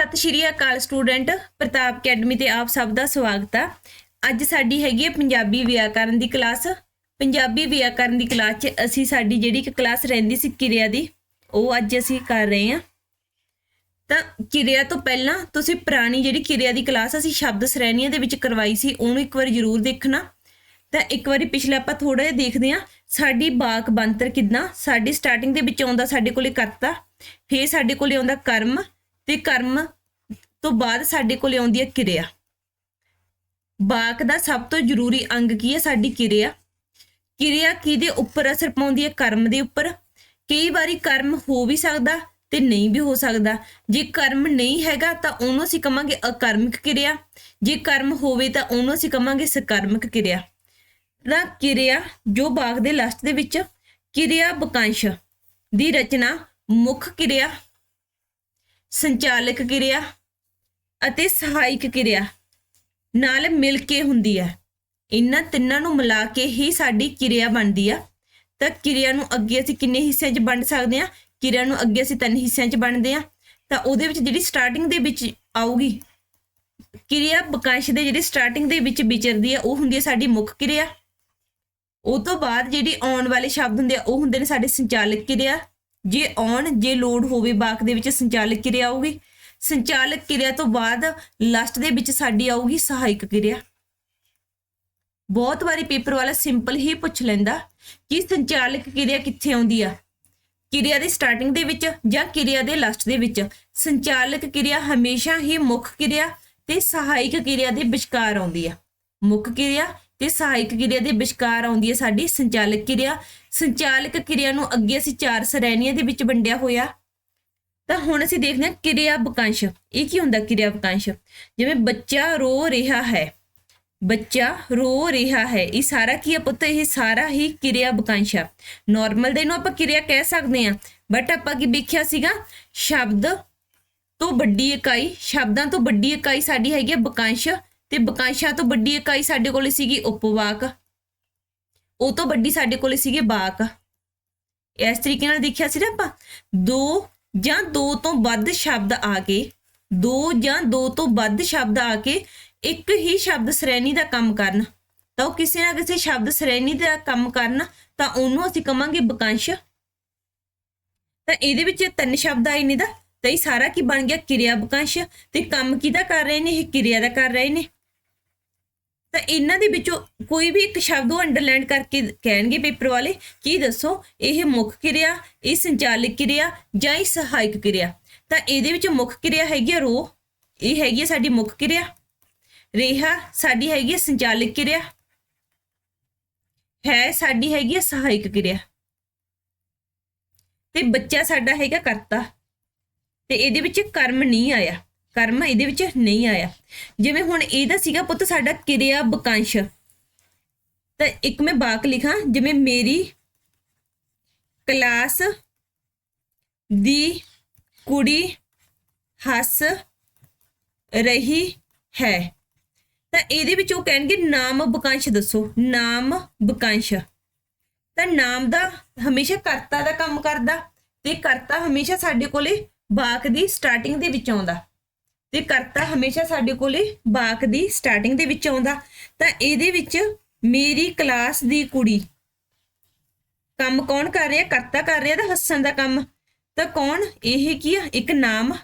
ਸਤਿ ਸ਼੍ਰੀ ਅਕਾਲ ਸਟੂਡੈਂਟ, ਪ੍ਰਤਾਪ ਅਕੈਡਮੀ ਤੇ ਆਪ ਸਭ ਦਾ ਸਵਾਗਤ ਆ। ਅੱਜ ਸਾਡੀ ਹੈਗੀ ਹੈ ਪੰਜਾਬੀ ਵਿਆਕਰਨ ਦੀ ਕਲਾਸ। ਪੰਜਾਬੀ ਵਿਆਕਰਨ ਦੀ ਕਲਾਸ 'ਚ ਅਸੀਂ ਸਾਡੀ ਜਿਹੜੀ ਇੱਕ ਕਲਾਸ ਰਹਿੰਦੀ ਸੀ ਕਿਰਿਆ ਦੀ, ਉਹ ਅੱਜ ਅਸੀਂ ਕਰ ਰਹੇ ਹਾਂ ਤਾਂ ਕਿਰਿਆ ਤੋਂ ਪਹਿਲਾਂ ਤੁਸੀਂ ਪੁਰਾਣੀ ਜਿਹੜੀ ਕਿਰਿਆ ਦੀ ਕਲਾਸ ਅਸੀਂ ਸ਼ਬਦ ਸ਼੍ਰੇਣੀਆਂ ਦੇ ਵਿੱਚ ਕਰਵਾਈ ਸੀ, ਉਹਨੂੰ ਇੱਕ ਵਾਰੀ ਜ਼ਰੂਰ ਦੇਖਣਾ। ਤਾਂ ਇੱਕ ਵਾਰੀ ਪਿਛਲੇ ਆਪਾਂ ਥੋੜਾ ਜਿਹਾ ਦੇਖਦੇ ਹਾਂ, ਸਾਡੀ ਬਾਕ ਬੰਤਰ ਕਿਦਾਂ, ਸਾਡੀ ਸਟਾਰਟਿੰਗ ਦੇ ਵਿੱਚ ਆਉਂਦਾ ਸਾਡੇ ਕੋਲੇ ਕਰਤਾ ਫਿਰ ਸਾਡੇ ਕੋਲੇ ਆਉਂਦਾ ਕਰਮ ਤੇ ਕਰਮ ਤੋਂ ਬਾਅਦ ਸਾਡੇ ਕੋਲੇ ਆਉਂਦੀ ਹੈ ਕਿਰਿਆ। ਬਾਕ ਦਾ ਸਭ ਤੋਂ ਜ਼ਰੂਰੀ ਅੰਗ ਕੀ ਹੈ? ਸਾਡੀ ਕਿਰਿਆ। ਕਿਰਿਆ ਕਿਹਦੇ ਉੱਪਰ ਅਸਰ ਪਾਉਂਦੀ ਹੈ? ਕਰਮ ਦੇ ਉੱਪਰ। ਕਈ ਵਾਰੀ ਕਰਮ ਹੋ ਵੀ ਸਕਦਾ ਤੇ ਨਹੀਂ ਵੀ ਹੋ ਸਕਦਾ। ਜੇ ਕਰਮ ਨਹੀਂ ਹੈਗਾ ਤਾਂ ਉਹਨੂੰ ਅਸੀਂ ਕਵਾਂਗੇ ਅਕਰਮਿਕ ਕਿਰਿਆ। ਜੇ ਕਰਮ ਹੋਵੇ ਤਾਂ ਉਹਨੂੰ ਅਸੀਂ ਕਵਾਂਗੇ ਸਕਰਮਕ ਕਿਰਿਆ। ਤਾਂ ਕਿਰਿਆ ਜੋ ਬਾਗ ਦੇ ਲਾਸਟ ਦੇ ਵਿੱਚ ਕਿਰਿਆ ਬਕਾਂਸ਼ ਦੀ ਰਚਨਾ ਮੁੱਖ ਕਿਰਿਆ ਸੰਚਾਲਕ ਕਿਰਿਆ ਅਤੇ ਸਹਾਇਕ ਕਿਰਿਆ ਨਾਲ ਮਿਲ ਕੇ ਹੁੰਦੀ ਹੈ। ਇਹਨਾਂ ਤਿੰਨਾਂ ਨੂੰ ਮਿਲਾ ਕੇ ਹੀ ਸਾਡੀ ਕਿਰਿਆ ਬਣਦੀ ਆ। ਤਾਂ ਕਿਰਿਆ ਨੂੰ ਅੱਗੇ ਅਸੀਂ ਕਿੰਨੇ ਹਿੱਸਿਆਂ 'ਚ ਵੰਡ ਸਕਦੇ ਹਾਂ? ਕਿਰਿਆ ਨੂੰ ਅੱਗੇ ਅਸੀਂ ਤਿੰਨ ਹਿੱਸਿਆਂ 'ਚ ਵੰਡਦੇ ਆ ਤਾਂ ਉਹਦੇ ਵਿੱਚ ਜਿਹੜੀ ਸਟਾਰਟਿੰਗ ਦੇ ਵਿੱਚ ਆਊਗੀ, ਕਿਰਿਆ ਬਕਾਂਸ਼ ਦੇ ਜਿਹੜੀ ਸਟਾਰਟਿੰਗ ਦੇ ਵਿੱਚ ਵਿਚਰਦੀ ਆ, ਉਹ ਹੁੰਦੀ ਹੈ ਸਾਡੀ ਮੁੱਖ ਕਿਰਿਆ। ਉਹ ਤੋਂ ਬਾਅਦ ਜਿਹੜੀ ਆਉਣ ਵਾਲੇ ਸ਼ਬਦ ਹੁੰਦੇ ਆ, ਉਹ ਹੁੰਦੇ ਨੇ ਸਾਡੇ ਸੰਚਾਲਕ ਕਿਰਿਆ। ਜੇ ਆਉਣ, ਜੇ ਲੋਡ ਹੋਵੇ ਬਾਕ ਦੇ ਵਿੱਚ ਸੰਚਾਲਕ ਕਿਰਿਆ ਆਊਗੀ। ਸੰਚਾਲਕ ਕਿਰਿਆ ਤੋਂ ਬਾਅਦ ਲਾਸਟ ਦੇ ਵਿੱਚ ਸਾਡੀ ਆਊਗੀ ਸਹਾਇਕ ਕਿਰਿਆ। ਬਹੁਤ ਵਾਰੀ ਪੇਪਰ ਵਾਲਾ ਸਿੰਪਲ ਹੀ ਪੁੱਛ ਲੈਂਦਾ ਕਿ ਸੰਚਾਲਕ ਕਿਰਿਆ ਕਿੱਥੇ ਆਉਂਦੀ ਆ? ਕਿਰਿਆ ਦੀ ਸਟਾਰਟਿੰਗ ਦੇ ਵਿੱਚ ਜਾਂ ਕਿਰਿਆ ਦੇ ਲਾਸਟ ਦੇ ਵਿੱਚ? ਸੰਚਾਲਕ ਕਿਰਿਆ ਹਮੇਸ਼ਾ ਹੀ ਮੁੱਖ ਕਿਰਿਆ ਤੇ ਸਹਾਇਕ ਕਿਰਿਆ ਦੇ ਵਿਚਕਾਰ ਆਉਂਦੀ ਆ। ਮੁੱਖ ਕਿਰਿਆ ਤੇ ਸਹਾਇਕ ਕਿਰਿਆ ਦੇ ਵਿਚਕਾਰ ਆਉਂਦੀ ਹੈ ਸਾਡੀ ਸੰਚਾਲਕ ਕਿਰਿਆ। ਸੰਚਾਲਕ ਕਿਰਿਆ ਨੂੰ ਅੱਗੇ ਅਸੀਂ ਚਾਰ ਸ਼੍ਰੇਣੀਆਂ ਦੇ ਵਿੱਚ ਵੰਡਿਆ ਹੋਇਆ। ਤਾਂ ਹੁਣ ਅਸੀਂ ਦੇਖਦੇ ਹਾਂ ਕਿਰਿਆ ਬਕਾਂਸ਼। ਇਹ ਕੀ ਹੁੰਦਾ ਕਿਰਿਆ ਬਕਾਂਸ਼? ਜਿਵੇਂ ਬੱਚਾ ਰੋ ਰਿਹਾ ਹੈ। ਬੱਚਾ ਰੋ ਰਿਹਾ ਹੈ। ਇਹ ਸਾਰਾ ਕੀ ਹੈ ਪੁੱਤ? ਇਹ ਸਾਰਾ ਹੀ ਕਿਰਿਆ ਬਕਾਂਸ਼ ਆ। ਨਾਰਮਲ ਦੇ ਨੂੰ ਆਪਾਂ ਕਿਰਿਆ ਕਹਿ ਸਕਦੇ ਆ ਬਟ ਆਪਾਂ ਕੀ ਵੇਖਿਆ ਸੀਗਾ? ਸ਼ਬਦ ਤੋਂ ਵੱਡੀ ਇਕਾਈ, ਸ਼ਬਦਾਂ ਤੋਂ ਵੱਡੀ ਇਕਾਈ ਸਾਡੀ ਹੈਗੀ ਆ ਬਕਾਂਸ਼। ਤੇ ਬਕਾਂਸ਼ਾਂ ਤੋਂ ਵੱਡੀ ਇਕਾਈ ਸਾਡੇ ਕੋਲ ਸੀਗੀ ਉਪਵਾਕ। ਉਹ ਤੋਂ ਵੱਡੀ ਸਾਡੇ ਕੋਲ ਸੀਗੇ ਬਾਕ। ਇਸ ਤਰੀਕੇ ਨਾਲ ਦੇਖਿਆ ਸੀ ਨਾ ਆਪਾਂ, ਦੋ ਜਾਂ ਦੋ ਤੋਂ ਵੱਧ ਸ਼ਬਦ ਆ ਕੇ, ਦੋ ਜਾਂ ਦੋ ਤੋਂ ਵੱਧ ਸ਼ਬਦ ਆ ਕੇ ਇੱਕ ਹੀ ਸ਼ਬਦ ਸ਼੍ਰੇਣੀ ਦਾ ਕੰਮ ਕਰਨ। ਤਾਂ ਉਹ ਕਿਸੇ ਨਾ ਕਿਸੇ ਸ਼ਬਦ ਸ਼੍ਰੇਣੀ ਦਾ ਕੰਮ ਕਰਨ, ਤਾਂ ਉਹਨੂੰ ਅਸੀਂ ਕਵਾਂਗੇ ਬਕਾਂਸ਼ ਤਾਂ ਇਹਦੇ ਵਿੱਚ ਤਿੰਨ ਸ਼ਬਦ ਆਏ ਨੇ ਦਾ ਤਾਂ ਇਹ ਸਾਰਾ ਕੀ ਬਣ ਗਿਆ? ਕਿਰਿਆ ਬਕਾਂਸ਼ ਤੇ ਕੰਮ ਕਿਹਦਾ ਕਰ ਰਹੇ ਨੇ? ਇਹ ਕਿਰਿਆ ਦਾ ਕਰ ਰਹੇ ਨੇ। ਤਾਂ ਇਹਨਾਂ ਦੇ ਵਿੱਚੋਂ ਕੋਈ ਵੀ ਇੱਕ ਸ਼ਬਦ ਉਹ ਅੰਡਰਲਾਈਨ ਕਰਕੇ ਕਹਿਣਗੇ ਪੇਪਰ ਵਾਲੇ, ਕੀ ਦੱਸੋ? ਇਹ ਮੁੱਖ ਕਿਰਿਆ, ਇਹ ਸੰਚਾਲਕ ਕਿਰਿਆ ਜਾਂ ਇਹ ਸਹਾਇਕ ਕਿਰਿਆ? ਤਾਂ ਇਹਦੇ ਵਿੱਚ ਮੁੱਖ ਕਿਰਿਆ ਹੈਗੀ ਆ ਰੋ ਇਹ ਹੈਗੀ ਹੈ ਸਾਡੀ ਮੁੱਖ ਕਿਰਿਆ। ਰੇਹਾ, ਸਾਡੀ ਹੈਗੀ ਹੈ ਸੰਚਾਲਕ ਕਿਰਿਆ। ਹੈ, ਸਾਡੀ ਹੈਗੀ ਹੈ ਸਹਾਇਕ ਕਿਰਿਆ। ਤੇ ਬੱਚਾ ਸਾਡਾ ਹੈਗਾ ਕਰਤਾ। ਤੇ ਇਹਦੇ ਵਿੱਚ ਕਰਮ ਨਹੀਂ ਆਇਆ। ਕਰਮ ਇਹਦੇ ਵਿੱਚ ਨਹੀਂ ਆਇਆ। ਜਿਵੇਂ ਹੁਣ ਇਹਦਾ ਸੀਗਾ ਪੁੱਤ ਸਾਡਾ ਕਿਰਿਆ ਬਕਾਂਸ਼। ਤਾਂ ਇੱਕ ਮੈਂ ਬਾਕ ਲਿਖਾਂ, ਜਿਵੇਂ ਮੇਰੀ ਕਲਾਸ ਦੀ ਕੁੜੀ ਹੱਸ ਰਹੀ ਹੈ। ਤਾਂ ਇਹਦੇ ਵਿੱਚ ਉਹ ਕਹਿਣਗੇ ਨਾਮ ਬਕਾਂਸ਼ ਦੱਸੋ, ਨਾਮ ਬਕਾਂਸ਼। ਤਾਂ ਨਾਮ ਦਾ ਹਮੇਸ਼ਾ ਕਰਤਾ ਦਾ ਕੰਮ ਕਰਦਾ, ਤੇ ਕਰਤਾ ਹਮੇਸ਼ਾ ਸਾਡੇ ਕੋਲੇ ਬਾਕ ਦੀ ਸਟਾਰਟਿੰਗ ਦੇ ਵਿੱਚ ਆਉਂਦਾ। ਤੇ ਕਰਤਾ ਹਮੇਸ਼ਾ ਸਾਡੇ ਕੋਲੇ ਬਾਕ ਦੀ ਸਟਾਰਟਿੰਗ ਦੇ ਵਿੱਚ ਆਉਂਦਾ। ਤਾਂ ਇਹਦੇ ਵਿੱਚ ਮੇਰੀ ਕਲਾਸ ਦੀ ਕੁੜੀ ਕੰਮ ਕੌਣ ਕਰ ਰਿਹਾ? ਕਰਤਾ ਕਰ ਰਿਹਾ ਤਾਂ ਹੱਸਣ ਦਾ ਕੰਮ। ਤਾਂ ਕੌਣ? ਇਹ ਕੀ ਆ? ਇੱਕ ਨਾਮ।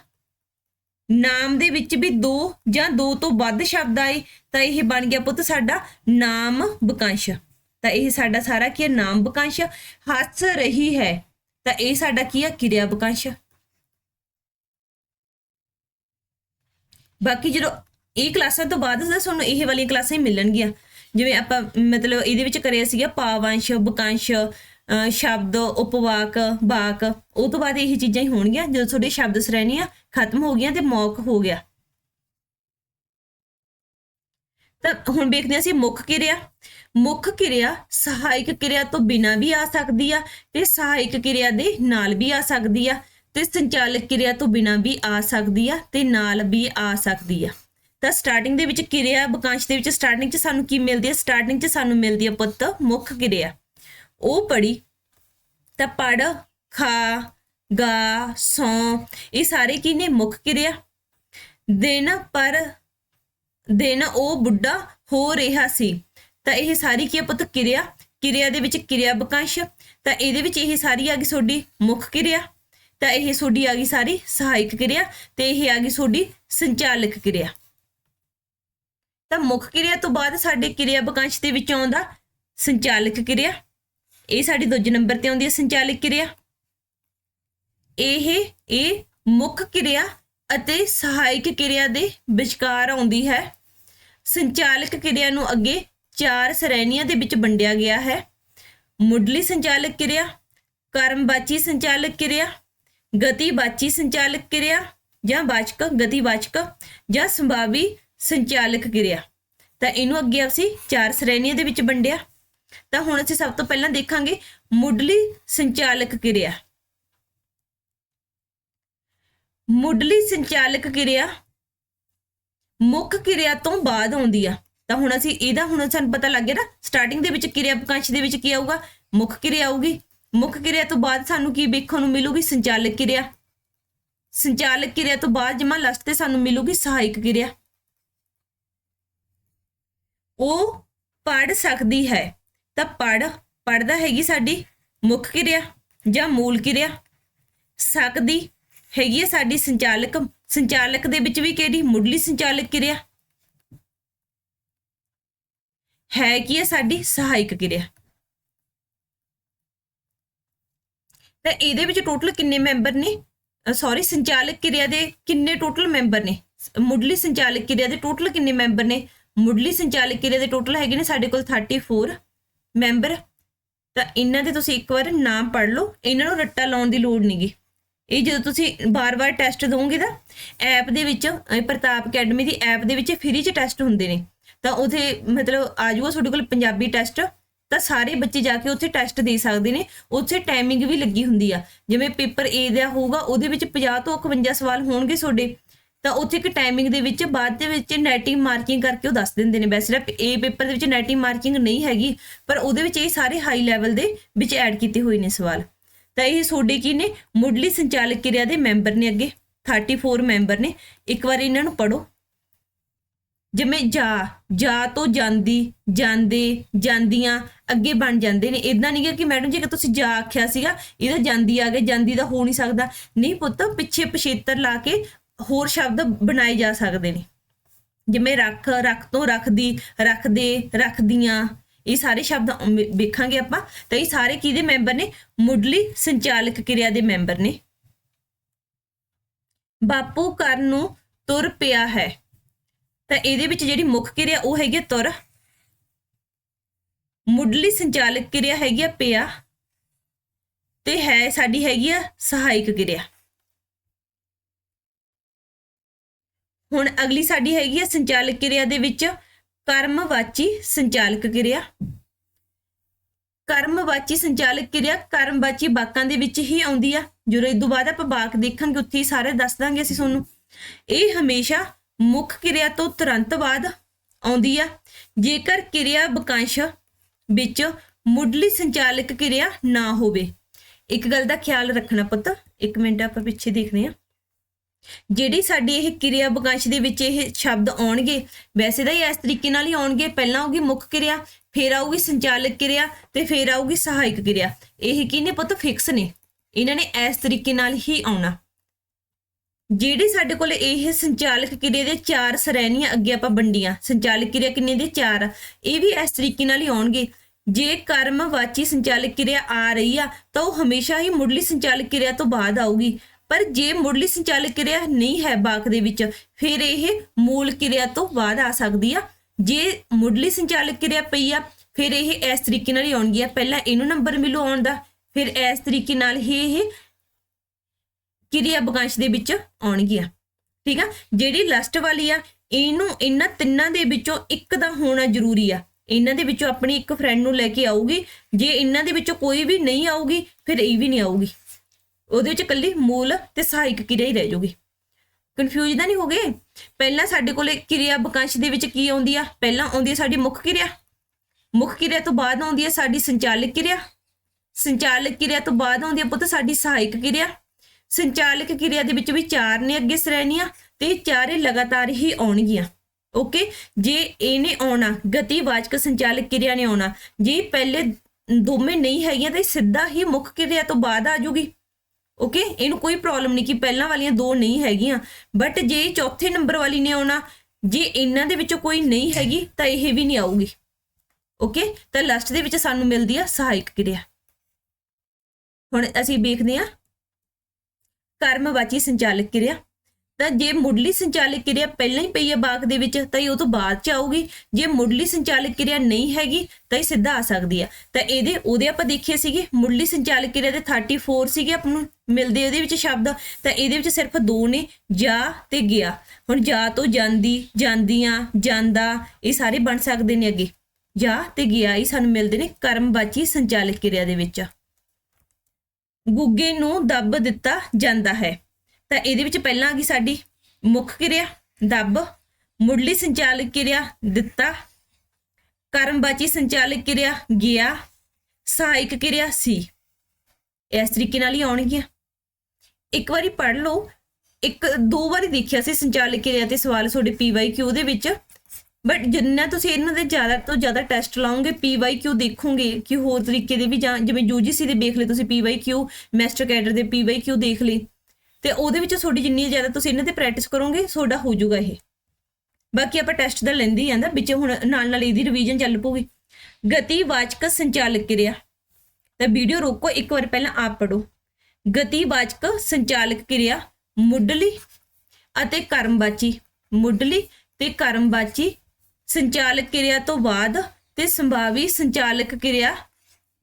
ਨਾਮ ਦੇ ਵਿੱਚ ਵੀ ਦੋ ਜਾਂ ਦੋ ਤੋਂ ਵੱਧ ਸ਼ਬਦ ਆਏ। ਤਾਂ ਇਹ ਬਣ ਗਿਆ ਪੁੱਤ ਸਾਡਾ ਨਾਮ ਬਕਾਂਸ਼। ਤਾਂ ਇਹ ਸਾਡਾ ਸਾਰਾ ਕੀ ਹੈ ਨਾਮ ਬਕਾਂਸ਼। ਹੱਸ ਰਹੀ ਹੈ। ਤਾਂ ਇਹ ਸਾਡਾ ਕੀ ਆ? ਕਿਰਿਆ ਬਕਾਂਸ਼। ਬਾਕੀ ਜਦੋਂ ਇਹ ਕਲਾਸਾਂ ਤੋਂ ਬਾਅਦ ਤਾਂ ਤੁਹਾਨੂੰ ਇਹ ਵਾਲੀਆਂ ਕਲਾਸਾਂ ਹੀ ਮਿਲਣਗੀਆਂ। ਜਿਵੇਂ ਆਪਾਂ, ਮਤਲਬ ਇਹਦੇ ਵਿੱਚ ਕਰਿਆ ਸੀਗਾ ਪਾਵੰਸ਼, ਬਕਾਂਸ਼ ਸ਼ਬਦ, ਉਪਵਾਕ, ਬਾਕ। ਉਹ ਤੋਂ ਬਾਅਦ ਇਹ ਚੀਜ਼ਾਂ ਹੀ ਹੋਣਗੀਆਂ, ਜਦੋਂ ਤੁਹਾਡੇ ਸ਼ਬਦ ਸ਼੍ਰੇਣੀਆਂ ਖਤਮ ਹੋ ਗਈਆਂ ਤੇ ਮੌਕ ਹੋ ਗਿਆ। ਤਾਂ ਹੁਣ ਵੇਖਦੇ ਹਾਂ ਅਸੀਂ ਮੁੱਖ ਕਿਰਿਆ। ਮੁੱਖ ਕਿਰਿਆ ਸਹਾਇਕ ਕਿਰਿਆ ਤੋਂ ਬਿਨਾ ਵੀ ਆ ਸਕਦੀ ਆ ਤੇ ਸਹਾਇਕ ਕਿਰਿਆ ਦੇ ਨਾਲ ਵੀ ਆ ਸਕਦੀ ਆ। ਤੇ ਸੰਚਾਲਕ ਕਿਰਿਆ ਤੋਂ ਬਿਨਾਂ ਵੀ ਆ ਸਕਦੀ ਆ ਤੇ ਨਾਲ ਵੀ ਆ ਸਕਦੀ ਆ। ਤਾਂ ਸਟਾਰਟਿੰਗ ਦੇ ਵਿੱਚ ਕਿਰਿਆ ਬਕਾਂਸ਼ ਦੇ ਵਿੱਚ ਸਟਾਰਟਿੰਗ 'ਚ ਸਾਨੂੰ ਕੀ ਮਿਲਦੀ ਹੈ ਸਟਾਰਟਿੰਗ 'ਚ ਸਾਨੂੰ ਮਿਲਦੀ ਹੈ ਪੁੱਤ ਮੁੱਖ ਕਿਰਿਆ। ਉਹ ਪੜੀ ਤਾਂ ਪੜ ਖਾ, ਗਾ, ਸੌ, ਇਹ ਸਾਰੇ ਕੀ ਨੇ? ਮੁੱਖ ਕਿਰਿਆ। ਦਿਨ, ਪਰ, ਦਿਨ ਉਹ ਬੁੱਢਾ ਹੋ ਰਿਹਾ ਸੀ। ਤਾਂ ਇਹ ਸਾਰੀ ਕੀ ਆ ਪੁੱਤ? ਕਿਰਿਆ। ਕਿਰਿਆ ਦੇ ਵਿੱਚ ਕਿਰਿਆ ਬਕਾਂਸ਼। ਤਾਂ ਇਹਦੇ ਵਿੱਚ ਇਹ ਸਾਰੀ ਆ ਗਈ ਤੁਹਾਡੀ ਮੁੱਖ ਕਿਰਿਆ। ਤਾਂ ਇਹ ਤੁਹਾਡੀ ਆ ਗਈ ਸਾਰੀ ਸਹਾਇਕ ਕਿਰਿਆ ਤੇ ਇਹ ਆ ਗਈ ਤੁਹਾਡੀ ਸੰਚਾਲਕ ਕਿਰਿਆ। ਤਾਂ ਮੁੱਖ ਕਿਰਿਆ ਤੋਂ ਬਾਅਦ ਸਾਡੇ ਕਿਰਿਆ ਬਕਾਂਸ਼ ਦੇ ਵਿੱਚ ਆਉਂਦਾ ਸੰਚਾਲਕ ਕਿਰਿਆ। ਇਹ ਸਾਡੀ ਦੂਜੇ ਨੰਬਰ ਤੇ ਆਉਂਦੀ ਹੈ ਸੰਚਾਲਕ ਕਿਰਿਆ। ਇਹ ਇਹ ਮੁੱਖ ਕਿਰਿਆ ਅਤੇ ਸਹਾਇਕ ਕਿਰਿਆ ਦੇ ਵਿਚਕਾਰ ਆਉਂਦੀ ਹੈ। ਸੰਚਾਲਕ ਕਿਰਿਆ ਨੂੰ ਅੱਗੇ ਚਾਰ ਸ਼੍ਰੇਣੀਆਂ ਦੇ ਵਿੱਚ ਵੰਡਿਆ ਗਿਆ ਹੈ। ਮੁੱਢਲੀ ਸੰਚਾਲਕ ਕਿਰਿਆ, ਕਰਮਵਾਚੀ ਸੰਚਾਲਕ ਕਿਰਿਆ ਗਤੀਵਾਚੀ ਸੰਚਾਲਕ ਕਿਰਿਆ ਜਾਂ ਵਾਚਕ ਗਤੀਵਾਚਕ ਜਾਂ ਸੰਭਾਵੀ ਸੰਚਾਲਕ ਕਿਰਿਆ। ਤਾਂ ਇਹਨੂੰ ਅੱਗੇ ਅਸੀਂ ਚਾਰ ਸ਼੍ਰੇਣੀਆਂ ਦੇ ਵਿੱਚ ਵੰਡਿਆ। ਤਾਂ ਹੁਣ ਅਸੀਂ ਸਭ ਤੋਂ ਪਹਿਲਾਂ ਦੇਖਾਂਗੇ ਮੁੱਢਲੀ ਸੰਚਾਲਕ ਕਿਰਿਆ। ਮੁੱਢਲੀ ਸੰਚਾਲਕ ਕਿਰਿਆ ਮੁੱਖ ਕਿਰਿਆ ਤੋਂ ਬਾਅਦ ਆਉਂਦੀ ਆ। ਤਾਂ ਹੁਣ ਅਸੀਂ ਇਹਦਾ ਹੁਣ ਸਾਨੂੰ ਪਤਾ ਲੱਗ ਗਿਆ ਨਾ ਸਟਾਰਟਿੰਗ ਦੇ ਵਿੱਚ ਕਿਰਿਆ ਬਕਾਂਸ਼ ਦੇ ਵਿੱਚ ਕੀ ਆਊਗਾ? ਮੁੱਖ ਕਿਰਿਆ ਆਊਗੀ। ਮੁੱਖ ਕਿਰਿਆ ਤੋਂ ਬਾਅਦ ਸਾਨੂੰ ਕੀ ਵੇਖਣ ਨੂੰ ਮਿਲੂਗੀ? ਸੰਚਾਲਕ ਕਿਰਿਆ। ਸੰਚਾਲਕ ਕਿਰਿਆ ਤੋਂ ਬਾਅਦ ਜਮਾ ਲਾਸਟ ਤੇ ਸਾਨੂੰ ਮਿਲੂਗੀ ਸਹਾਇਕ ਕਿਰਿਆ। ਉਹ ਪੜ ਸਕਦੀ ਹੈ। ਤਾਂ ਪੜ ਪੜਦਾ ਹੈਗੀ ਸਾਡੀ ਮੁੱਖ ਕਿਰਿਆ ਜਾਂ ਮੂਲ ਕਿਰਿਆ। ਸਕਦੀ ਹੈਗੀ ਹੈ ਸਾਡੀ ਸੰਚਾਲਕ ਸੰਚਾਲਕ ਦੇ ਵਿੱਚ ਵੀ ਕਿਹੜੀ? ਮੁੱਢਲੀ ਸੰਚਾਲਕ ਕਿਰਿਆ। ਹੈ ਕੀ ਹੈ ਸਾਡੀ ਸਹਾਇਕ ਕਿਰਿਆ। ਤਾਂ ਇਹਦੇ ਵਿੱਚ ਟੋਟਲ ਕਿੰਨੇ ਮੈਂਬਰ ਨੇ? ਸੌਰੀ ਸੰਚਾਲਕ ਕਿਰਿਆ ਦੇ ਕਿੰਨੇ ਟੋਟਲ ਮੈਂਬਰ ਨੇ? ਮੁੱਢਲੀ ਸੰਚਾਲਕ ਕਿਰਿਆ ਦੇ ਟੋਟਲ ਕਿੰਨੇ ਮੈਂਬਰ ਨੇ? ਮੁੱਢਲੀ ਸੰਚਾਲਕ ਕਿਰਿਆ ਦੇ ਟੋਟਲ ਹੈਗੇ ਨੇ ਸਾਡੇ ਕੋਲ 34 ਮੈਂਬਰ ਤਾਂ ਇਹਨਾਂ ਦੇ ਤੁਸੀਂ ਇੱਕ ਵਾਰ ਨਾਮ ਪੜ੍ਹ ਲਓ। ਇਹਨਾਂ ਨੂੰ ਰੱਟਾ ਲਾਉਣ ਦੀ ਲੋੜ ਨਹੀਂਗੀ ਇਹ ਜਦੋਂ ਤੁਸੀਂ ਬਾਰ-ਬਾਰ ਟੈਸਟ ਦੋਗੇ ਤਾਂ ਐਪ ਦੇ ਵਿੱਚ ਪ੍ਰਤਾਪ ਅਕੈਡਮੀ ਦੀ ਐਪ ਦੇ ਵਿੱਚ ਫ੍ਰੀ ਚ ਟੈਸਟ ਹੁੰਦੇ ਨੇ। ਤਾਂ ਉਥੇ ਮਤਲਬ ਆ ਜਾਊਗਾ ਤੁਹਾਡੇ ਕੋਲ ਪੰਜਾਬੀ ਟੈਸਟ ਤਾਂ ਸਾਰੇ ਬੱਚੇ ਜਾ ਕੇ ਉੱਥੇ ਟੈਸਟ ਦੇ ਸਕਦੇ ਨੇ, ਉੱਥੇ ਟਾਈਮਿੰਗ ਵੀ ਲੱਗੀ ਹੁੰਦੀ ਆ। ਜਿਵੇਂ ਪੇਪਰ A ਦਾ ਹੋਊਗਾ, ਉਹਦੇ ਵਿੱਚ 50 ਤੋਂ 51 ਸਵਾਲ ਹੋਣਗੇ ਤੁਹਾਡੇ। ਤਾਂ ਉੱਥੇ ਇੱਕ ਟਾਈਮਿੰਗ ਦੇ ਵਿੱਚ ਬਾਅਦ ਦੇ ਵਿੱਚ ਨੈਟਿੰਗ ਮਾਰਕਿੰਗ ਕਰਕੇ ਉਹ ਦੱਸ ਦਿੰਦੇ ਨੇ। ਵੈਸੇ ਸਿਰਫ A ਪੇਪਰ ਦੇ ਵਿੱਚ ਨੈਟਿੰਗ ਮਾਰਕਿੰਗ ਨਹੀਂ ਹੈਗੀ, ਪਰ ਉਹਦੇ ਵਿੱਚ ਇਹ ਸਾਰੇ ਹਾਈ ਲੈਵਲ ਦੇ ਵਿੱਚ ਐਡ ਕੀਤੇ ਹੋਏ ਨੇ ਸਵਾਲ। ਤਾਂ ਇਹ ਤੁਹਾਡੇ ਕੀ ਨੇ? ਮੁੱਢਲੀ ਸੰਚਾਲਕ ਕਿਰਿਆ ਦੇ ਮੈਂਬਰ ਨੇ ਅੱਗੇ 34 ਮੈਂਬਰ ਨੇ। ਇੱਕ ਵਾਰ ਇਹਨਾਂ ਨੂੰ ਪੜੋ ਜਿਵੇਂ ਜਾ ਜਾ ਤੋਂ ਜਾਂਦੀ, ਜਾਂਦੇ, ਜਾਂਦੀਆਂ ਅੱਗੇ ਬਣ ਜਾਂਦੇ ਨੇ। ਇਦਾਂ ਨਹੀਂ ਕਿ ਮੈਡਮ ਜੀ ਕਿ ਤੁਸੀਂ ਜਾ ਆਖਿਆ ਸੀਗਾ ਇਹਦਾ ਜਾਂਦੀ ਆ ਗਏ, ਜਾਂਦੀ ਦਾ ਹੋ ਨਹੀਂ ਸਕਦਾ। ਨਹੀਂ ਪੁੱਤ, ਪਿੱਛੇ ਪਛੇਤਰ ਲਾ ਕੇ ਹੋਰ ਸ਼ਬਦ ਬਣਾਏ ਜਾ ਸਕਦੇ ਨੇ। ਜਿਵੇਂ ਰੱਖ ਰੱਖ ਤੋਂ ਰੱਖਦੀ, ਰੱਖਦੇ, ਰੱਖਦੀਆਂ, ਇਹ ਸਾਰੇ ਸ਼ਬਦ ਵੇਖਾਂਗੇ ਆਪਾਂ। ਤਾਂ ਇਹ ਸਾਰੇ ਕਿਹਦੇ ਮੈਂਬਰ ਨੇ? ਮੁੱਢਲੀ ਸੰਚਾਲਕ ਕਿਰਿਆ ਦੇ ਮੈਂਬਰ ਨੇ। ਬਾਪੂ ਘਰ ਨੂੰ ਤੁਰ ਪਿਆ ਹੈ। ਤਾਂ ਇਹਦੇ ਵਿੱਚ ਜਿਹੜੀ ਮੁੱਖ ਕਿਰਿਆ ਉਹ ਹੈਗੀ ਆ ਤੁਰ। ਮੁੱਢਲੀ ਸੰਚਾਲਕ ਕਿਰਿਆ ਹੈਗੀ ਆ ਪਿਆ ਤੇ ਹੈ ਸਾਡੀ ਹੈਗੀ ਆ ਸਹਾਇਕ ਕਿਰਿਆ। ਹੁਣ ਅਗਲੀ ਸਾਡੀ ਹੈਗੀ ਆ ਸੰਚਾਲਕ ਕਿਰਿਆ ਦੇ ਵਿੱਚ ਕਰਮਵਾਚੀ ਸੰਚਾਲਕ ਕਿਰਿਆ। ਕਰਮਵਾਚੀ ਸੰਚਾਲਕ ਕਿਰਿਆ ਕਰਮਵਾਚੀ ਬਾਕਾਂ ਦੇ ਵਿੱਚ ਹੀ ਆਉਂਦੀ ਆ। ਜਦੋਂ ਇਸ ਤੋਂ ਬਾਅਦ ਆਪਾਂ ਬਾਕ ਦੇਖਾਂਗੇ, ਉੱਥੇ ਹੀ ਸਾਰੇ ਦੱਸ ਦਾਂਗੇ ਅਸੀਂ ਤੁਹਾਨੂੰ। ਇਹ ਹਮੇਸ਼ਾ ਮੁੱਖ ਕਿਰਿਆ ਤੋਂ ਤੁਰੰਤ ਬਾਅਦ ਆਉਂਦੀ ਆ। ਜੇਕਰ ਕਿਰਿਆ ਬਕਾਂਸ਼ ਵਿੱਚ ਮੁੱਢਲੀ ਸੰਚਾਲਕ ਕਿਰਿਆ ਨਾ ਹੋਵੇ। ਇੱਕ ਗੱਲ ਦਾ ਖਿਆਲ ਰੱਖਣਾ ਪੁੱਤ, ਇੱਕ ਮਿੰਟ ਆਪਾਂ ਪਿੱਛੇ ਦੇਖਦੇ ਹਾਂ। ਜਿਹੜੀ ਸਾਡੀ ਇਹ ਕਿਰਿਆ ਬਕਾਂਸ਼ ਦੇ ਵਿੱਚ ਇਹ ਸ਼ਬਦ ਆਉਣਗੇ, ਵੈਸੇ ਤਾਂ ਇਹ ਇਸ ਤਰੀਕੇ ਨਾਲ ਹੀ ਆਉਣਗੇ। ਪਹਿਲਾਂ ਆਊਗੀ ਮੁੱਖ ਕਿਰਿਆ, ਫਿਰ ਆਊਗੀ ਸੰਚਾਲਕ ਕਿਰਿਆ, ਤੇ ਫਿਰ ਆਊਗੀ ਸਹਾਇਕ ਕਿਰਿਆ। ਇਹ ਕੀ ਨੇ ਪੁੱਤ ਫਿਕਸ ਨੇ। ਇਹਨਾਂ ਨੇ ਇਸ ਤਰੀਕੇ ਨਾਲ ਹੀ ਆਉਣਾ। ਜਿਹੜੀ ਸਾਡੇ ਕੋਲ ਇਹ ਸੰਚਾਲਕ ਕਿਰਿਆ ਦੇ ਚਾਰ ਸ਼੍ਰੇਣੀਆਂ ਅੱਗੇ ਆਪਾਂ ਵੰਡੀਆਂ, ਸੰਚਾਲਕ ਕਿਰਿਆ ਕਿੰਨੇ ਦੇ ਚਾਰ। ਇਹ ਵੀ ਇਸ ਤਰੀਕੇ ਨਾਲ ਹੀ ਆਉਣਗੇ। ਜੇ ਕਰਮਵਾਚੀ ਸੰਚਾਲਕ ਕਿਰਿਆ ਆ ਰਹੀ ਆ, ਤਾਂ ਉਹ ਹਮੇਸ਼ਾ ਹੀ ਮੁੱਢਲੀ ਸੰਚਾਲਕ ਕਿਰਿਆ ਤੋਂ ਬਾਅਦ ਆਊਗੀ। ਪਰ ਜੇ ਮੁੱਢਲੀ ਸੰਚਾਲਕ ਕਿਰਿਆ ਨਹੀਂ ਹੈ ਬਾਕ ਦੇ ਵਿੱਚ, ਫਿਰ ਇਹ ਮੂਲ ਕਿਰਿਆ ਤੋਂ ਬਾਅਦ ਆ ਸਕਦੀ ਆ। ਜੇ ਮੁੱਢਲੀ ਸੰਚਾਲਕ ਕਿਰਿਆ ਪਈ ਆ, ਫਿਰ ਇਹ ਇਸ ਤਰੀਕੇ ਨਾਲ ਹੀ ਆਉਣਗੀ ਪਹਿਲਾਂ ਇਹਨੂੰ ਨੰਬਰ ਮਿਲੂ ਆਉਣ ਦਾ, ਫਿਰ ਇਸ ਤਰੀਕੇ ਨਾਲ ਹੀ ਇਹ ਕਿਰਿਆ ਬਕਾਂਸ਼ ਦੇ ਵਿੱਚ ਆਉਣਗੀਆਂ। ਠੀਕ ਆ? ਜਿਹੜੀ ਲਾਸਟ ਵਾਲੀ ਆ, ਇਹਨੂੰ ਇਹਨਾਂ ਤਿੰਨਾਂ ਦੇ ਵਿੱਚੋਂ ਇੱਕ ਦਾ ਹੋਣਾ ਜ਼ਰੂਰੀ ਆ। ਇਹਨਾਂ ਦੇ ਵਿੱਚੋਂ ਆਪਣੀ ਇੱਕ ਫਰੈਂਡ ਨੂੰ ਲੈ ਕੇ ਆਊਗੀ। ਜੇ ਇਹਨਾਂ ਦੇ ਵਿੱਚੋਂ ਕੋਈ ਵੀ ਨਹੀਂ ਆਊਗੀ, ਫਿਰ ਇਹ ਵੀ ਨਹੀਂ ਆਊਗੀ। ਉਹਦੇ ਵਿੱਚ ਇਕੱਲੀ ਮੂਲ ਤੇ ਸਹਾਇਕ ਕਿਰਿਆ ਹੀ ਰਹਿ ਜਾਊਗੀ ਕਨਫਿਊਜ਼ ਤਾਂ ਨਹੀਂ ਹੋ ਗਏ? ਪਹਿਲਾਂ ਸਾਡੇ ਕੋਲੇ ਕਿਰਿਆ ਬਕਾਂਸ਼ ਦੇ ਵਿੱਚ ਕੀ ਆਉਂਦੀ ਆ? ਪਹਿਲਾਂ ਆਉਂਦੀ ਹੈ ਸਾਡੀ ਮੁੱਖ ਕਿਰਿਆ। ਮੁੱਖ ਕਿਰਿਆ ਤੋਂ ਬਾਅਦ ਆਉਂਦੀ ਹੈ ਸਾਡੀ ਸੰਚਾਲਕ ਕਿਰਿਆ। ਸੰਚਾਲਕ ਕਿਰਿਆ ਤੋਂ ਬਾਅਦ ਆਉਂਦੀ ਹੈ ਪੁੱਤ ਸਾਡੀ ਸਹਾਇਕ ਕਿਰਿਆ। ਸੰਚਾਲਕ ਕਿਰਿਆ ਦੇ ਵਿੱਚ ਵੀ ਚਾਰ ਨੇ ਅੱਗੇ ਸ਼੍ਰੇਣੀਆਂ ਤੇ ਚਾਰੇ ਲਗਾਤਾਰ ਹੀ ਆਉਣਗੀਆਂ। ਓਕੇ? ਜੇ ਇਹਨੇ ਆਉਣਾ, ਗਤੀਵਾਚਕ ਸੰਚਾਲਕ ਕਿਰਿਆ ਨੇ ਆਉਣਾ, ਜੇ ਪਹਿਲੇ ਦੋਵੇਂ ਨਹੀਂ ਹੈਗੀਆਂ ਤਾਂ ਸਿੱਧਾ ਹੀ ਮੁੱਖ ਕਿਰਿਆ ਤੋਂ ਬਾਅਦ ਆ ਜੂਗੀ। ਓਕੇ? ਇਹਨੂੰ ਕੋਈ ਪ੍ਰੋਬਲਮ ਨਹੀਂ ਕਿ ਪਹਿਲਾਂ ਵਾਲੀਆਂ ਦੋ ਨਹੀਂ ਹੈਗੀਆਂ ਬਟ ਜੇ ਚੌਥੇ ਨੰਬਰ ਵਾਲੀ ਨੇ ਆਉਣਾ, ਜੇ ਇਹਨਾਂ ਦੇ ਵਿੱਚੋਂ ਕੋਈ ਨਹੀਂ ਹੈਗੀ ਤਾਂ ਇਹ ਵੀ ਨਹੀਂ ਆਊਗੀ। ਓਕੇ? ਤਾਂ ਲਾਸਟ ਦੇ ਵਿੱਚ ਸਾਨੂੰ ਮਿਲਦੀ ਆ ਸਹਾਇਕ ਕਿਰਿਆ। ਹੁਣ ਅਸੀਂ ਵੇਖਦੇ ਹਾਂ ਕਰਮਵਾਚੀ ਸੰਚਾਲਕ ਕਿਰਿਆ। ਤਾਂ ਜੇ ਮੁੱਢਲੀ ਸੰਚਾਲਕ ਕਿਰਿਆ ਪਹਿਲਾਂ ਹੀ ਪਈ ਹੈ ਬਾਕ ਦੇ ਵਿੱਚ, ਤਾਂ ਇਹ ਉਹ ਤੋਂ ਬਾਅਦ ਚ ਆਊਗੀ। ਜੇ ਮੁੱਢਲੀ ਸੰਚਾਲਕ ਕਿਰਿਆ ਨਹੀਂ ਹੈਗੀ, ਤਾਂ ਇਹ ਸਿੱਧਾ ਆ ਸਕਦੀ ਆ ਤਾਂ ਇਹਦੇ, ਉਹਦੇ ਆਪਾਂ ਦੇਖੇ ਸੀਗੇ, ਮੁੱਢਲੀ ਸੰਚਾਲਕ ਕਿਰਿਆ ਦੇ 34 ਸੀਗੇ ਆਪਾਂ ਨੂੰ ਮਿਲਦੇ ਉਹਦੇ ਵਿੱਚ ਸ਼ਬਦ। ਤਾਂ ਇਹਦੇ ਵਿੱਚ ਸਿਰਫ ਦੋ ਨੇ, ਜਾ ਤੇ ਗਿਆ। ਹੁਣ ਜਾ ਤੋਂ ਜਾਂਦੀ, ਜਾਂਦੀਆਂ, ਜਾਂਦਾ, ਇਹ ਸਾਰੇ ਬਣ ਸਕਦੇ ਨੇ ਅੱਗੇ। ਜਾ ਤੇ ਗਿਆ, ਇਹ ਸਾਨੂੰ ਮਿਲਦੇ ਨੇ ਕਰਮਵਾਚੀ ਸੰਚਾਲਕ ਕਿਰਿਆ ਦੇ ਵਿੱਚ। ਗੁੱਗੇ ਨੂੰ ਦੱਬ ਦਿੱਤਾ ਜਾਂਦਾ ਹੈ। ਤਾਂ ਇਹਦੇ ਵਿੱਚ ਪਹਿਲਾਂ ਆ ਗਈ ਸਾਡੀ ਮੁੱਖ ਕਿਰਿਆ, ਦੱਬ, ਮੁੱਢਲੀ ਸੰਚਾਲਕ ਕਿਰਿਆ, ਦਿੱਤਾ ਕਰਮਵਾਚੀ ਸੰਚਾਲਕ ਕਿਰਿਆ, ਗਿਆ, ਸਹਾਇਕ ਕਿਰਿਆ, ਸੀ। ਇਸ ਤਰੀਕੇ ਨਾਲ ਹੀ ਆਉਣਗੀਆਂ। ਇੱਕ ਵਾਰੀ ਪੜ੍ਹ ਲਓ, ਇੱਕ ਦੋ ਵਾਰੀ ਦੇਖਿਆ ਸੀ ਸੰਚਾਲਕ ਕਿਰਿਆ ਤੇ ਸਵਾਲ ਤੁਹਾਡੇ ਪੀਵਾਈਕਿਊ ਦੇ ਵਿੱਚ। ਬਟ ਜਿੰਨਾ ਤੁਸੀਂ ਇਹਨਾਂ ਦੇ ਜ਼ਿਆਦਾ ਤੋਂ ਜ਼ਿਆਦਾ ਟੈਸਟ ਲਾਓਗੇ ਪੀਵਾਈਕਿਊ ਦੇਖੋਗੇ ਕਿ ਹੋਰ ਤਰੀਕੇ ਦੇ ਵੀ ਜਾਂ ਜਿਵੇਂ ਯੂਜੀਸੀ ਦੇ ਦੇਖ ਲਏ ਤੁਸੀਂ ਪੀਵਾਈਕਿਊ ਮੈਸਟਰ ਕੈਡਰ ਦੇ ਪੀਵਾਈਕਿਊ ਦੇਖ ਲਏ, ਤੇ ਉਹਦੇ ਵਿੱਚ ਤੁਹਾਡੀ ਜਿੰਨੀ ਜ਼ਿਆਦਾ ਤੁਸੀਂ ਇਹਨਾਂ ਤੇ ਪ੍ਰੈਕਟਿਸ ਕਰੋਗੇ, ਤੁਹਾਡਾ ਹੋ ਜਾਊਗਾ ਇਹ। ਬਾਕੀ ਆਪਾਂ ਟੈਸਟ ਦਾ ਲੈਂਦੇ ਹੀ ਆਂਦਾ ਵਿੱਚ ਹੁਣ ਨਾਲ ਨਾਲ ਇਹਦੀ ਰਿਵੀਜ਼ਨ ਚੱਲ ਪਊਗੀ। ਗਤੀਵਾਚਕ ਸੰਚਾਲਕ ਕਿਰਿਆ। ਤਾਂ ਵੀਡੀਓ ਰੋਕੋ, ਇੱਕ ਵਾਰ ਪਹਿਲਾਂ ਆਪ ਪੜੋ ਗਤੀਵਾਚਕ ਸੰਚਾਲਕ ਕਿਰਿਆ, ਮੁੱਢਲੀ ਅਤੇ ਕਰਮਵਾਚੀ। ਮੁੱਢਲੀ ਤੇ ਕਰਮਵਾਚੀ ਸੰਚਾਲਕ ਕਿਰਿਆ ਤੋਂ ਬਾਅਦ ਤੇ ਸੰਭਾਵੀ ਸੰਚਾਲਕ ਕਿਰਿਆ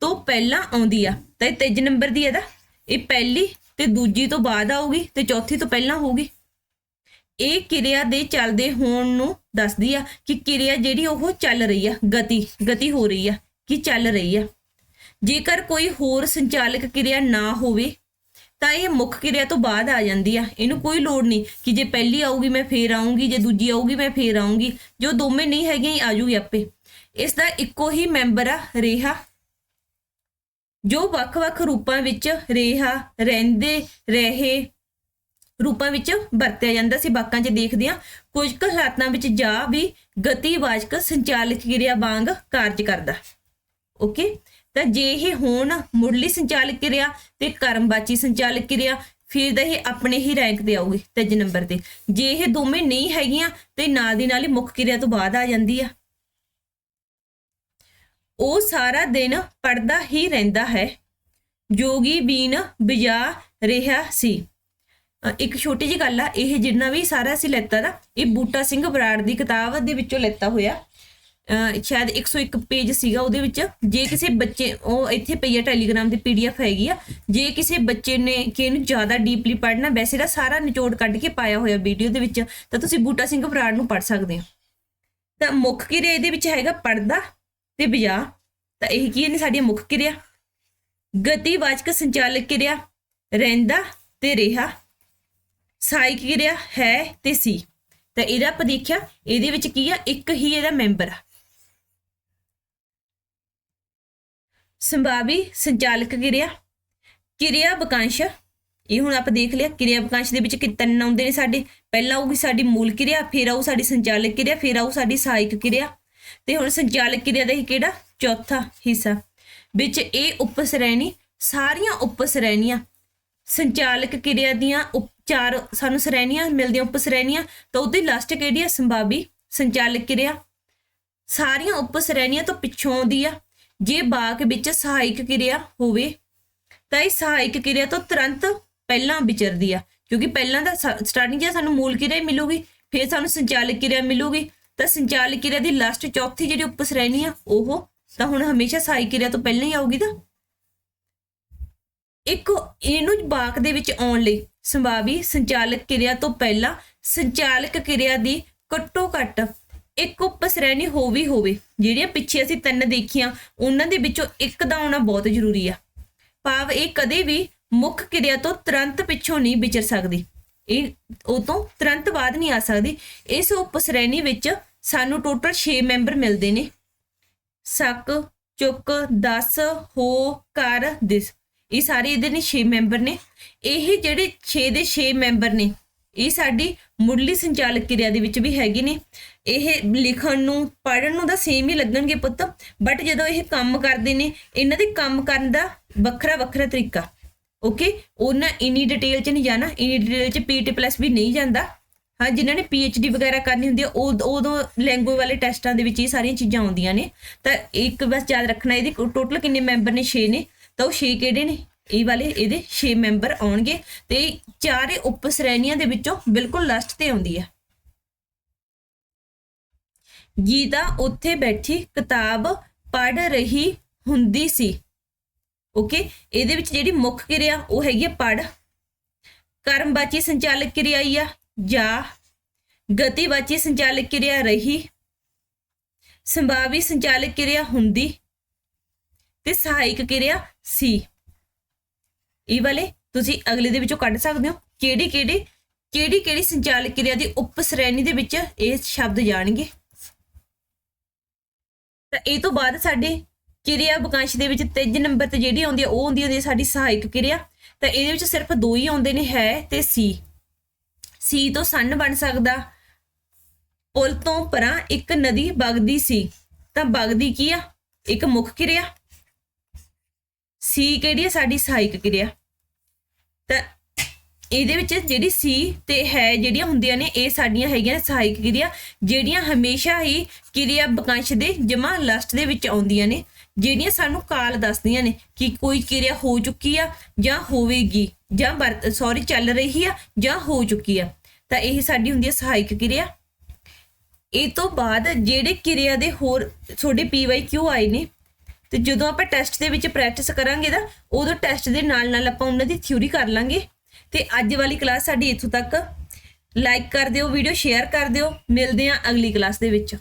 ਤੋਂ ਪਹਿਲਾਂ ਆਉਂਦੀ ਆ। ਤਾਂ ਇਹ ਤੀਜ ਨੰਬਰ ਦੀ ਇਹਦਾ। ਇਹ ਪਹਿਲੀ ਤੇ ਦੂਜੀ ਤੋਂ ਬਾਅਦ ਆਊਗੀ ਤੇ ਚੌਥੀ ਤੋਂ ਪਹਿਲਾਂ ਹੋਊਗੀ। ਇਹ ਕਿਰਿਆ ਦੇ ਚੱਲਦੇ ਹੋਣ ਨੂੰ ਦੱਸਦੀ ਆ ਕਿ ਕਿਰਿਆ ਜਿਹੜੀ ਉਹ ਚੱਲ ਰਹੀ ਆ, ਗਤੀ ਗਤੀ ਹੋ ਰਹੀ ਆ, ਕਿ ਚੱਲ ਰਹੀ ਆ। ਜੇਕਰ ਕੋਈ ਹੋਰ ਸੰਚਾਲਕ ਕਿਰਿਆ ਨਾ ਹੋਵੇ ਤਾਂ ਇਹ ਮੁੱਖ ਕਿਰਿਆ ਤੋਂ ਬਾਅਦ ਆ ਜਾਂਦੀ ਆ। ਇਹਨੂੰ ਕੋਈ ਲੋੜ ਨਹੀਂ ਕਿ ਜੇ ਪਹਿਲੀ ਆਊਗੀ ਮੈਂ ਫੇਰ ਆਉਂਗੀ ਜੇ ਦੂਜੀ ਆਊਗੀ ਮੈਂ ਫੇਰ ਆਉਂਗੀ ਜੋ ਦੋਵੇਂ ਨਹੀਂ ਹੈਗੀਆਂ, ਇਹ ਆ ਜੂਗੀ ਆਪੇ। ਇਸ ਦਾ ਇੱਕੋ ਹੀ ਮੈਂਬਰ ਆ ਰੇਹਾ। ਜੋ ਵੱਖ-ਵੱਖ ਰੂਪਾਂ ਵਿੱਚ ਰੇਹਾ, ਰਹਿੰਦੇ, ਰਹੇ ਰੂਪਾਂ ਵਿੱਚ ਵਰਤਿਆ ਜਾਂਦਾ ਸੀ। ਬਾਕਾਂ 'ਚ ਦੇਖਦੇ ਆ ਕੁਝ ਕੁ ਹਾਲਾਤਾਂ ਵਿੱਚ ਜਾ ਵੀ ਗਤੀਵਾਚਕ ਸੰਚਾਲਿਤ ਕਿਰਿਆ ਵਾਂਗ ਕਾਰਜ ਕਰਦਾ। ਓਕੇ? ਤਾਂ ਜੇ ਇਹ ਹੋਣ ਮੁੱਢਲੀ ਸੰਚਾਲਕ ਕਿਰਿਆ ਤੇ ਕਰਮਵਾਚੀ ਸੰਚਾਲਕ ਕਿਰਿਆ, ਫਿਰ ਤਾਂ ਇਹ ਆਪਣੇ ਹੀ ਰੈਂਕ ਤੇ ਆਊਗੀ ਤੀਜੇ ਨੰਬਰ ਤੇ। ਜੇ ਇਹ ਦੋਵੇਂ ਨਹੀਂ ਹੈਗੀਆਂ, ਤੇ ਨਾਲ ਦੀ ਨਾਲ ਹੀ ਮੁੱਖ ਕਿਰਿਆ ਤੋਂ ਬਾਅਦ ਆ ਜਾਂਦੀ ਆ। ਉਹ ਸਾਰਾ ਦਿਨ ਪੜਦਾ ਹੀ ਰਹਿੰਦਾ ਹੈ। ਜੋਗੀ ਬੀਨ ਬਿਜਾ ਰਿਹਾ ਸੀ। ਇੱਕ ਛੋਟੀ ਜਿਹੀ ਗੱਲ ਆ, ਇਹ ਜਿੰਨਾ ਵੀ ਸਾਰਾ ਅਸੀਂ ਲੈਤਾ ਦਾ ਇਹ ਬੂਟਾ ਸਿੰਘ ਬਰਾੜ ਦੀ ਕਿਤਾਬ ਦੇ ਵਿੱਚੋਂ ਲੈਤਾ ਹੋਇਆ। ਸ਼ਾਇਦ 101 ਪੇਜ ਸੀਗਾ ਉਹਦੇ ਵਿੱਚ। ਜੇ ਕਿਸੇ ਬੱਚੇ, ਉਹ ਇੱਥੇ ਪਈ ਹੈ ਟੈਲੀਗ੍ਰਾਮ ਦੀ ਪੀਡੀਐਫ ਹੈਗੀ ਆ। ਜੇ ਕਿਸੇ ਬੱਚੇ ਨੇ ਕਿ ਇਹਨੂੰ ਜ਼ਿਆਦਾ ਡੀਪਲੀ ਪੜ੍ਹਨਾ, ਵੈਸੇ ਤਾਂ ਸਾਰਾ ਨਿਚੋੜ ਕੱਢ ਕੇ ਪਾਇਆ ਹੋਇਆ ਵੀਡੀਓ ਦੇ ਵਿੱਚ, ਤਾਂ ਤੁਸੀਂ ਬੂਟਾ ਸਿੰਘ ਬਰਾੜ ਨੂੰ ਪੜ੍ਹ ਸਕਦੇ ਹੋ। ਤਾਂ ਮੁੱਖ ਕਿਰਿਆ ਇਹਦੇ ਵਿੱਚ ਹੈਗਾ ਪੜਦਾ ਤੇ ਬਜਾ ਤਾਂ ਇਹ ਕੀ ਨੇ ਸਾਡੀਆਂ ਮੁੱਖ ਕਿਰਿਆ? ਗਤੀਵਾਚਕ ਸੰਚਾਲਕ ਕਿਰਿਆ, ਰਹਿੰਦਾ ਤੇ ਰਿਹਾ। ਸਹਾਇਕ ਕਿਰਿਆ ਹੈ ਤੇ ਸੀ। ਤਾਂ ਇਹਦਾ ਆਪਾਂ ਇਹਦੇ ਵਿੱਚ ਕੀ ਆ? ਇੱਕ ਹੀ ਇਹਦਾ ਮੈਂਬਰ ਆ। ਸੰਭਾਵੀ ਸੰਚਾਲਕ ਕਿਰਿਆ ਕਿਰਿਆ ਵਾਕਾਂਸ਼ ਇਹ ਹੁਣ ਆਪਾਂ ਦੇਖ ਲਿਆ, ਕਿਰਿਆ ਵਾਕਾਂਸ਼ ਦੇ ਵਿੱਚ ਕਿ ਆਉਂਦੇ ਨੇ ਸਾਡੇ। ਪਹਿਲਾਂ ਆਊਗੀ ਸਾਡੀ ਮੂਲ ਕਿਰਿਆ, ਫਿਰ ਆਊ ਸਾਡੀ ਸੰਚਾਲਕ ਕਿਰਿਆ, ਫਿਰ ਆਊ ਸਾਡੀ ਸਹਾਇਕ ਕਿਰਿਆ। ਤੇ ਹੁਣ ਸੰਚਾਲਕ ਕਿਰਿਆ ਦਾ ਹੀ ਕਿਹੜਾ? ਚੌਥਾ ਹਿੱਸਾ। ਵਿੱਚ ਇਹ ਉਪ ਸ਼੍ਰੇਣੀ, ਸਾਰੀਆਂ ਉਪ ਸ਼੍ਰੇਣੀਆਂ, ਸੰਚਾਲਕ ਕਿਰਿਆ ਦੀਆਂ ਉਪ- ਚਾਰ ਸਾਨੂੰ ਸ਼੍ਰੇਣੀਆਂ ਮਿਲਦੀਆਂ, ਉਪ ਸ਼੍ਰੇਣੀਆਂ। ਤਾਂ ਉਹਦੀ ਲਾਸਟ ਕਿਹੜੀ ਆ? ਸੰਭਾਵੀ ਸੰਚਾਲਕ ਕਿਰਿਆ। ਸਾਰੀਆਂ ਉਪ ਸ਼੍ਰੇਣੀਆਂ ਤੋਂ ਪਿੱਛੋਂ ਆਉਂਦੀ ਆ। ਜੇ ਬਾਕ ਵਿੱਚ ਸਹਾਇਕ ਕਿਰਿਆ ਹੋਵੇ, ਤਾਂ ਇਹ ਸਹਾਇਕ ਕਿਰਿਆ ਤੋਂ ਤੁਰੰਤ ਪਹਿਲਾਂ ਵਿਚਰਦੀ ਆ। ਕਿਉਂਕਿ ਪਹਿਲਾਂ ਦਾ ਸਟਾਰਟਿੰਗ 'ਚ ਸਾਨੂੰ ਮੂਲ ਕਿਰਿਆ ਹੀ ਮਿਲੂਗੀ, ਫਿਰ ਸਾਨੂੰ ਸੰਚਾਲਕ ਕਿਰਿਆ ਮਿਲੂਗੀ। ਤਾਂ ਸੰਚਾਲਕ ਕਿਰਿਆ ਦੀ ਲਾਸਟ ਚੌਥੀ ਜਿਹੜੀ ਉਪਸ਼੍ਰੇਣੀ ਆ, ਉਹ ਤਾਂ ਹੁਣ ਹਮੇਸ਼ਾ ਸਹਾਇਕ ਕਿਰਿਆ ਤੋਂ ਪਹਿਲਾਂ ਹੀ ਆਊਗੀ ਤਾਂ। ਇੱਕ ਇਹਨੂੰ ਬਾਕ ਦੇ ਵਿੱਚ ਆਉਣ ਲਈ ਸੰਭਾਵੀ ਸੰਚਾਲਕ ਕਿਰਿਆ ਤੋਂ ਪਹਿਲਾਂ ਸੰਚਾਲਕ ਕਿਰਿਆ ਦੀ ਘੱਟੋ ਘੱਟ ਇੱਕ ਉਪ ਸ਼੍ਰੇਣੀ ਹੋ ਵੀ ਹੋਵੇ, ਜਿਹੜੀਆਂ ਪਿੱਛੇ ਅਸੀਂ ਤਿੰਨ ਦੇਖੀਆਂ, ਉਹਨਾਂ ਦੇ ਵਿੱਚੋਂ ਇੱਕ ਦਾ ਆਉਣਾ ਬਹੁਤ ਜ਼ਰੂਰੀ ਆ। ਭਾਵ ਇਹ ਕਦੇ ਵੀ ਮੁੱਖ ਕਿਰਿਆ ਤੋਂ ਤੁਰੰਤ ਪਿੱਛੋਂ ਨਹੀਂ ਵਿਚਰ ਸਕਦੀ। ਇਹ ਉਹ ਤੋਂ ਤੁਰੰਤ ਬਾਅਦ ਨਹੀਂ ਆ ਸਕਦੀ। ਇਸ ਉਪ ਸ਼੍ਰੇਣੀ ਵਿੱਚ ਸਾਨੂੰ ਟੋਟਲ 6 ਮੈਂਬਰ ਮਿਲਦੇ ਨੇ। ਸਕ, ਚੁੱਕ, ਦਸ, ਹੋ, ਕਰ, ਦਿਸ। ਇਹ ਸਾਰੇ ਇਹਦੇ ਨੇ 6 ਮੈਂਬਰ ਨੇ। ਇਹ ਜਿਹੜੇ 6 ਦੇ 6 ਮੈਂਬਰ ਨੇ ਇਹ ਸਾਡੀ ਮੁੱਢਲੀ ਸੰਚਾਲਕ ਕਿਰਿਆ ਦੇ ਵਿੱਚ ਵੀ ਹੈਗੇ ਨੇ। ਇਹ ਲਿਖਣ ਨੂੰ, ਪੜ੍ਹਨ ਨੂੰ ਤਾਂ ਸੇਮ ਹੀ ਲੱਗਣਗੇ ਪੁੱਤ ਬਟ ਜਦੋਂ ਇਹ ਕੰਮ ਕਰਦੇ ਨੇ, ਇਹਨਾਂ ਦੇ ਕੰਮ ਕਰਨ ਦਾ ਵੱਖਰਾ ਵੱਖਰਾ ਤਰੀਕਾ। ਓਕੇ ਉਹਨਾਂ ਇਨੀ ਡਿਟੇਲ ਚ ਨਹੀਂ ਜਾਣਾ, ਇਨੀ ਡਿਟੇਲ ਚ ਪੀਟੀ ਪਲੱਸ ਵੀ ਨਹੀਂ ਜਾਂਦਾ। ਹਾਂ, ਜਿਨ੍ਹਾਂ ਨੇ ਡੀ ਵਗੈਰਾ ਕਰਨੀ ਹੁੰਦੀ ਹੈ ਉਹ ਉਦੋਂ ਲੈਂਗੁਏਜ ਵਾਲੇ ਟੈਸਟਾਂ ਦੇ ਵਿੱਚ ਇਹ ਸਾਰੀਆਂ ਚੀਜ਼ਾਂ ਆਉਂਦੀਆਂ ਨੇ। ਤਾਂ ਇੱਕ ਬਸ ਯਾਦ ਰੱਖਣਾ, ਇਹਦੀ ਟੋਟਲ ਕਿੰਨੇ ਮੈਂਬਰ ਨੇ? 6 ਨੇ। ਤਾਂ ਉਹ 6 ਕਿਹੜੇ ਨੇ? ਇਹ ਵਾਲੇ ਇਹਦੇ 6 ਮੈਂਬਰ ਆਉਣਗੇ ਤੇ ਚਾਰੇ ਉਪ ਸ਼੍ਰੇਣੀਆਂ ਦੇ ਵਿੱਚੋਂ ਬਿਲਕੁਲ ਲਾਸਟ ਤੇ ਆਉਂਦੀ ਹੈ ਗੀਤਾ ਉੱਥੇ ਬੈਠੀ, ਕਿਤਾਬ ਪੜ੍ਹ ਰਹੀ ਹੁੰਦੀ ਸੀ। ਓਕੇ ਇਹਦੇ ਵਿੱਚ ਜਿਹੜੀ ਮੁੱਖ ਕਿਰਿਆ ਉਹ ਹੈਗੀ ਹੈ ਪੜ੍ਹ। ਕਰਮਵਾਚੀ ਸੰਚਾਲਕ ਕਿਰਿਆ ਆਈ ਆ, ਜਾ। ਗਤੀਵਾਚੀ ਸੰਚਾਲਕ ਕਿਰਿਆ ਰਹੀ। ਸੰਭਾਵੀ ਸੰਚਾਲਕ ਕਿਰਿਆ ਹੁੰਦੀ। ਤੇ ਸਹਾਇਕ ਕਿਰਿਆ ਸੀ। ਇਹ ਵਾਲੇ ਤੁਸੀਂ ਅਗਲੇ ਦੇ ਵਿੱਚੋਂ ਕੱਢ ਸਕਦੇ ਹੋ। ਕਿਹੜੀ ਕਿਹੜੀ ਕਿਹੜੀ ਕਿਹੜੀ ਸੰਚਾਲਕ ਕਿਰਿਆ ਦੀ ਉਪ ਸ਼੍ਰੇਣੀ ਦੇ ਵਿੱਚ ਇਹ ਸ਼ਬਦ ਜਾਣਗੇ? ਤਾਂ ਇਹ ਤੋਂ ਬਾਅਦ ਸਾਡੇ ਕਿਰਿਆ ਵਾਕਾਂਸ਼ ਦੇ ਵਿੱਚ ਤੀਜੇ ਨੰਬਰ ਤੇ ਜਿਹੜੀ ਆਉਂਦੀ ਹੈ ਉਹ ਹੁੰਦੀ ਹੈ ਸਾਡੀ ਸਹਾਇਕ ਕਿਰਿਆ। ਤਾਂ ਇਹਦੇ ਵਿੱਚ ਸਿਰਫ ਦੋ ਹੀ ਆਉਂਦੇ ਨੇ, ਹੈ ਤੇ ਸੀ। ਸੀ ਤੋਂ ਸੰਨ ਬਣ ਸਕਦਾ। ਪੁਲ ਤੋਂ ਪਰਾਂ ਇੱਕ ਨਦੀ ਵਗਦੀ ਸੀ। ਤਾਂ ਵਗਦੀ ਕੀ ਆ? ਇੱਕ ਮੁੱਖ ਕਿਰਿਆ। ਸੀ ਕਿਹੜੀ ਹੈ ਸਾਡੀ ਸਹਾਇਕ ਕਿਰਿਆ ਤਾਂ ਇਹਦੇ ਵਿੱਚ ਜਿਹੜੀ ਸੀ ਤੇ ਹੈ ਜਿਹੜੀਆਂ ਹੁੰਦੀਆਂ ਨੇ, ਇਹ ਸਾਡੀਆਂ ਹੈਗੀਆਂ ਸਹਾਇਕ ਕਿਰਿਆ ਜਿਹੜੀਆਂ ਹਮੇਸ਼ਾ ਹੀ ਕਿਰਿਆ ਵਾਕਾਂਸ਼ ਦੇ ਜਮਾ ਲਾਸਟ ਦੇ ਵਿੱਚ ਆਉਂਦੀਆਂ ਨੇ, ਜਿਹੜੀਆਂ ਸਾਨੂੰ ਕਾਲ ਦੱਸਦੀਆਂ ਨੇ ਕਿ ਕੋਈ ਕਿਰਿਆ ਹੋ ਚੁੱਕੀ ਆ ਜਾਂ ਹੋਵੇਗੀ ਜਾਂ ਸੌਰੀ ਚੱਲ ਰਹੀ ਆ ਜਾਂ ਹੋ ਚੁੱਕੀ ਆ। ਤਾਂ ਇਹ ਸਾਡੀ ਹੁੰਦੀ ਹੈ ਸਹਾਇਕ ਕਿਰਿਆ। ਇਹ ਤੋਂ ਬਾਅਦ ਜਿਹੜੇ ਕਿਰਿਆ ਦੇ ਹੋਰ, ਤੁਹਾਡੇ ਪੀਵਾਈ ਆਏ ਨੇ ਤੇ ਜਦੋਂ ਆਪਾਂ ਟੈਸਟ ਦੇ ਵਿੱਚ ਪ੍ਰੈਕਟਿਸ ਕਰਾਂਗੇ ਤਾਂ ਉਦੋਂ ਟੈਸਟ ਦੇ ਨਾਲ ਨਾਲ ਆਪਾਂ ਉਹਨਾਂ ਦੀ ਥਿਊਰੀ ਕਰ ਲਾਂਗੇ। ਤੇ ਅੱਜ ਵਾਲੀ ਕਲਾਸ ਸਾਡੀ ਇੱਥੋਂ ਤੱਕ। ਲਾਈਕ ਕਰ ਦਿਓ ਵੀਡੀਓ ਸ਼ੇਅਰ ਕਰ ਦਿਓ। ਮਿਲਦੇ ਹਾਂ ਅਗਲੀ ਕਲਾਸ ਦੇ ਵਿੱਚ।